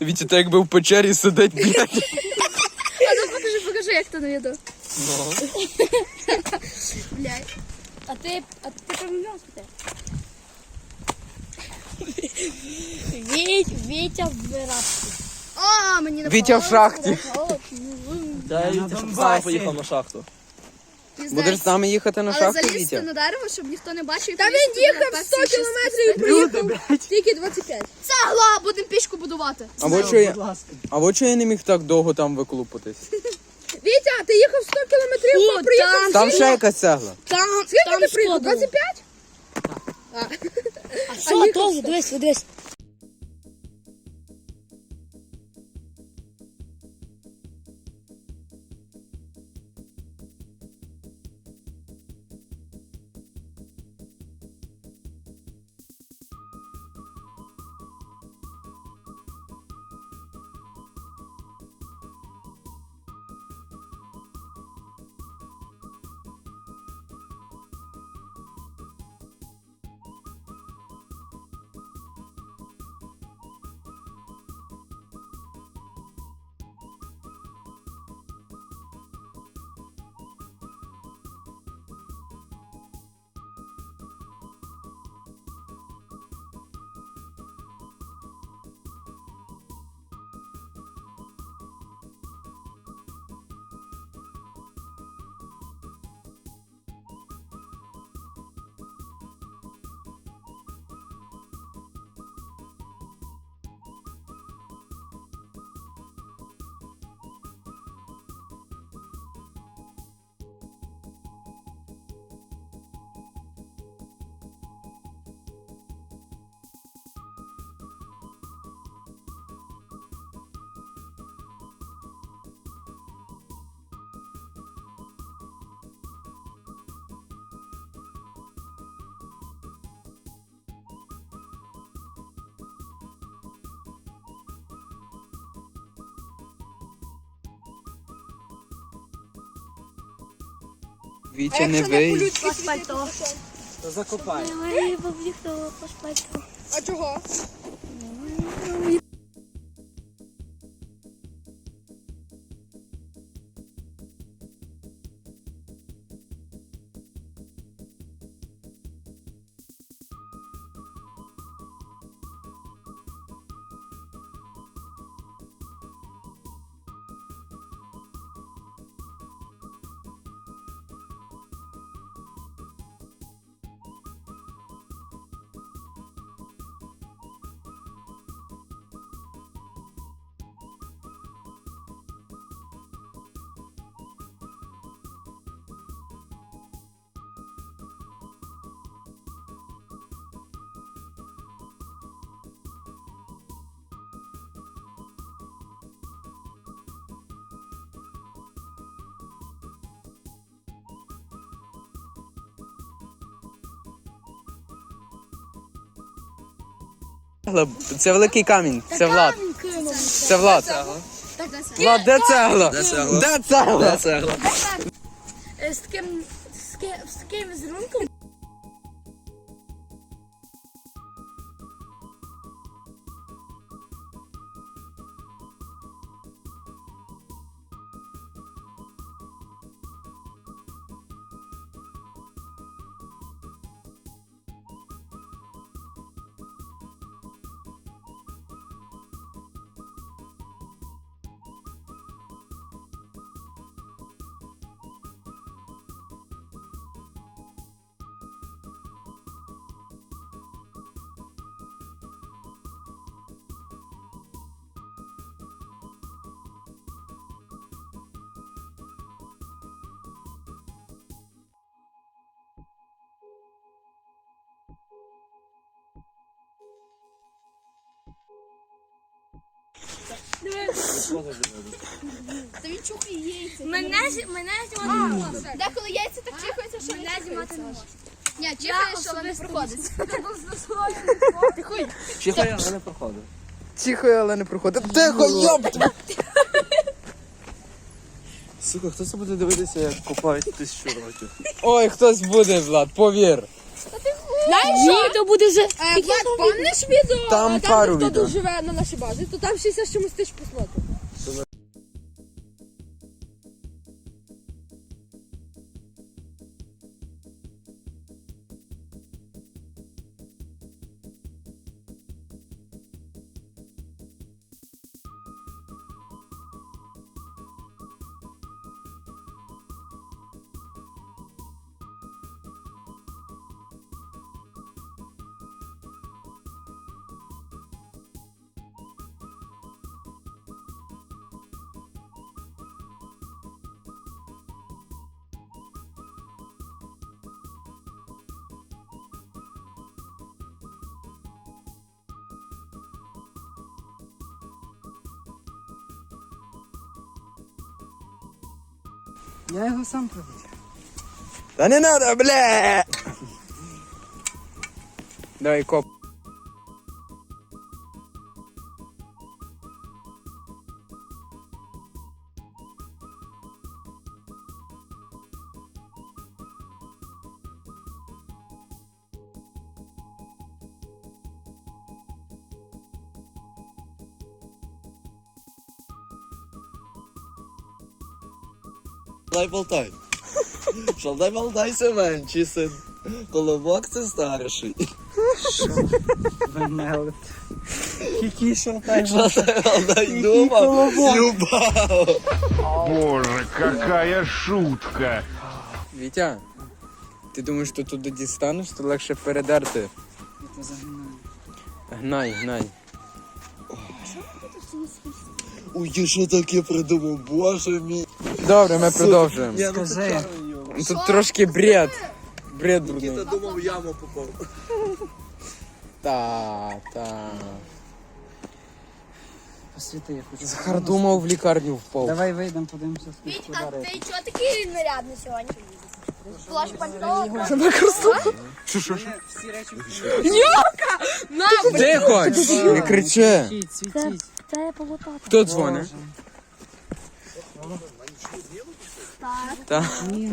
Вітя, так якби в печері сидить, блядь. А ну покажи, покажи, як то на відео. Ну. Блядь. А ти, а ти поміняв спите? Віть, Вітя в виразці. А, мені не Вітя в шахті. Я на Донбасі. сам поїхав на шахту. Будеш з нами їхати на Але шахту, залізти Вітя? на дерево, щоб ніхто не бачив. Та він їхав 100 кілометрів і приїхав тільки 25. Цегла, будемо пішку будувати. А от що я, Будь ласка. що я не міг так довго там виклупатись? Вітя, ти їхав 100 кілометрів, О, а приїхав. Там ще якась цегла. Там, Скільки там ти приїхав? сходило. 25? А що, то, дивись, дивись. Вітя, не вий. Пальто. То закопай. Вибав їхав пальто. А чого? Це великий камінь, це Влад. Це Влад. Влад, де цегла? Де цегла? Де цегла? Е, З таким, з таким, з таким Та він чухає яйця. Мене, зі- мене знімати не можна. Деколи яйця так чихаються, що Мене знімати не можна. Ні, чихаєш, але не проходить. Чихає, але не проходить. Тихо, але не проходить. Тихо, йопт! Сука, хто це буде дивитися, як копають тисячу років? Ой, хтось буде, Влад, повір. Ні, то буде вже. Е, Влад, пам'ятаєш відео? Там пару де хто відео. тут живе на нашій базі, то там 60 чомусь теж просмотрів. Я його сам проведу. Та не надо, бля! Давай коп. Дай болтай. Шалдай болтайся менший син. Колобок це старший. Венелет. Який шалтай. Шалдай болтай думав. Любав. Боже, какая шутка! Вітя, ти думаєш, що туди дістанеш, то легше передерти. Гнай, гнай. Ой, я що таке придумав, боже мій. Добре, ми продовжуємо. Я ну Скажи. його. Тут трошки бред. Бред брудний. Нікіта думав, в яму попав. Та, та. Посвіти, я хочу. Захар думав в лікарню впав. Давай вийдемо, подивимося, скільки А ударить. ти чого такий нарядний сьогодні? Плащ пальто. Що, що, що? Всі речі Тихо! Не кричи. світіть, світіть. Це було так. Хто дзвонить? Так. Так. Ні.